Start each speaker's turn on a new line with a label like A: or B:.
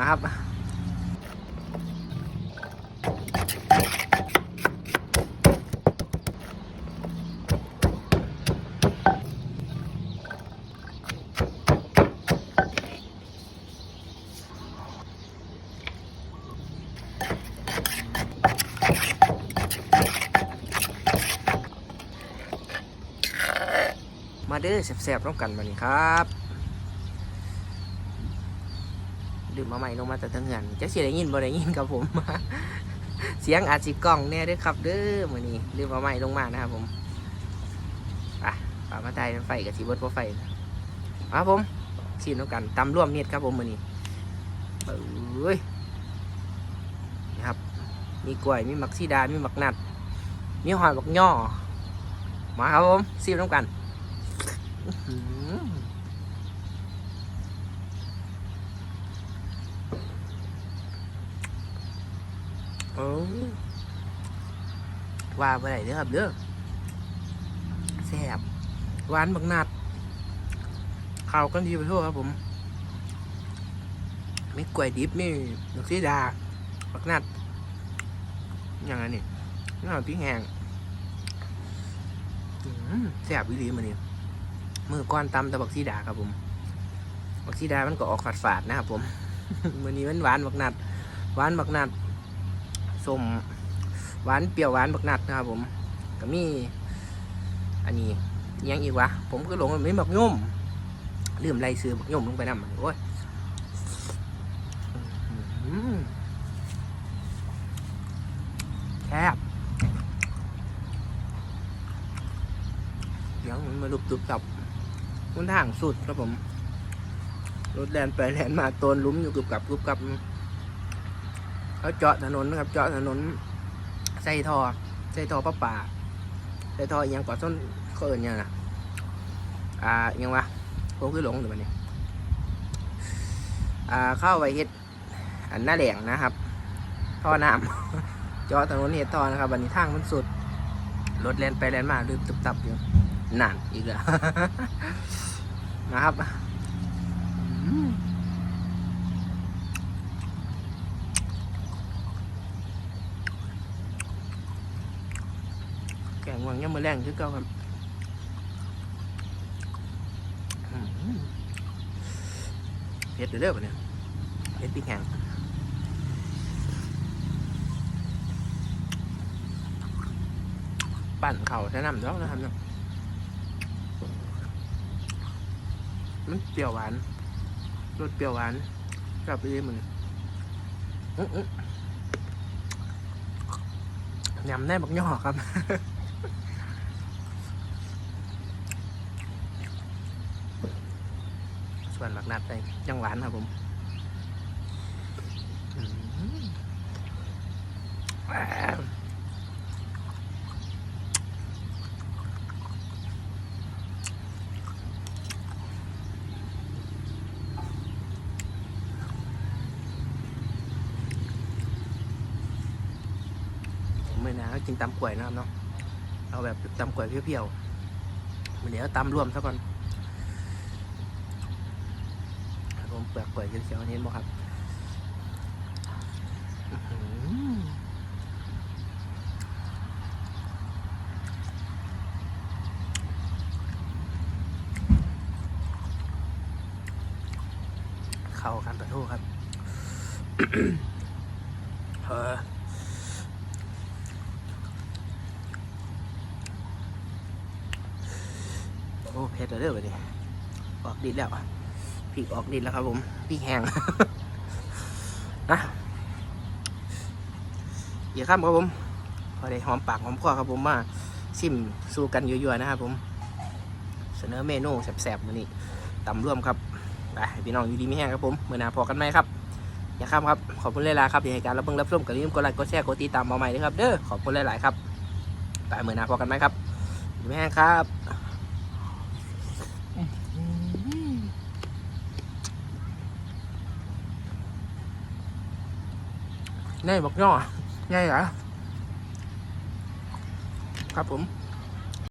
A: นะครับมาเด้อแซ่บๆต้องกันวันนี้ครับ ดื่มมาใหม่ลงมาแต่ตั้งเงินจะเสียได้ยินบ่ได้ยินครับผม เสียงอาจสิกล้องแน่ด้วยครับเด้อมือนี้ดื่มมาใหม่ลงมานะครับผมไปป่ามาตายไฟกับสีเบิดพอไฟมาครับผมสีนกันตำร่วมเม็ดครับผมมือนี้เอ้ยนี่ครับ มีกล้วย มีมักซีดา มีมักนัด มีหอยบักย่อ มาครับผมซีมน้ำกัน อื้อหือโอ้ย ว่าไปไหนเด้อครับเด้อแซ่บหวานบักนัดเข้าวกันดีไปทั่วครับผมมีกล้วยดิบมีดอกสีดาบักนัดอย่างไรนี่นี่เอาพริกแห้งอื้อหือแซ่บวิลีมันนี่มือก้อนตำตะบักซีดาครับผมบักซีดามันก็ออกฝาดฝาดๆนะครับผมมือนี้มันหวานบักนัดหวานบักนัดสม หวานเปรี้ยวหวานบักนัดนะครับผมก็มี อันนี้ยังอีกวะผมก็หลงมันไม่บักย่มลืมไล่ซื้อบักย่มลงไปนำโอ้ยแคบเดี๋ยวมันมาลุบตุบตับมันทางสุดครับผมรถแลนไปแลนมาตนลุ้มอยู่กึบกับกึบกับเขาเจาะถนนนะครับ เจาะถนน ใส่ทอใส่ทอประปาใส่ทออหยังก่อนต้นเขาเอินยังนะอ่าอหยังวะผมคือหลงเดี๋ยวมันนี้อ่าเข้าไปเฮ็ดอันหน้าแหลงนะครับ ท่อน้ำจาะถนนเฮ็ดท่อนะครับวันนี้ทางมันสุดรถแลนไปแลนมาลืมตุบตับอยู่นานอีกแล้วนะครับ แกงวังยังมือแรงคือเก่าครับเผ็ดเด้อปะเนี่ยเผ็ดพริกแห้งปั่นเข่าใช้น้ำแล้วนะครับเนาะมันเปรี้ยวหวานรสเปรี้ยวหวานกลับไปเลยมึงอื้ออื้อยำได้บักย่อครับ ส่วนบักนัดไปยังหวานครับผมไม่นานก็กินตำกล้วยนะครับเนาะเอาแบบตำกล้วยเพียวๆมันเดี๋ยวตำรวมซะก่อนครับ ผมเปลือกกล้วยเขียวๆนี้บ่ครับเข้ากันประทูครับเออโอ้เผ็ดเลยเด้อไปดิออกดิดแล้วอะ พริกออกดิดแล้วครับผมพริกแห้งนะอย่าข้ามครับผมพอได้หอมปากหอมคอครับผมมาซิมสู้กันยั่วๆนะครับผม เสนอเมนูแซ่บๆมื้อนี้ตำร่วมครับไปพี่น้องอยู่ดีไม่แห้งครับผมเมื่อนาพอกันไหมครับอย่าข้ามครับ ขอบคุณหลายๆครับที่ให้การรับเบิ่งรับชมกับอย่าลืมกดไลค์กดแชร์กดติดตามมาใหม่ด้วยครับเด้อขอบคุณหลายๆครับไปเมื่อนาพอกันไหมครับอยู่ไม่แห้งครับ ง่ายบอกย่อง่ายเหรอครับผม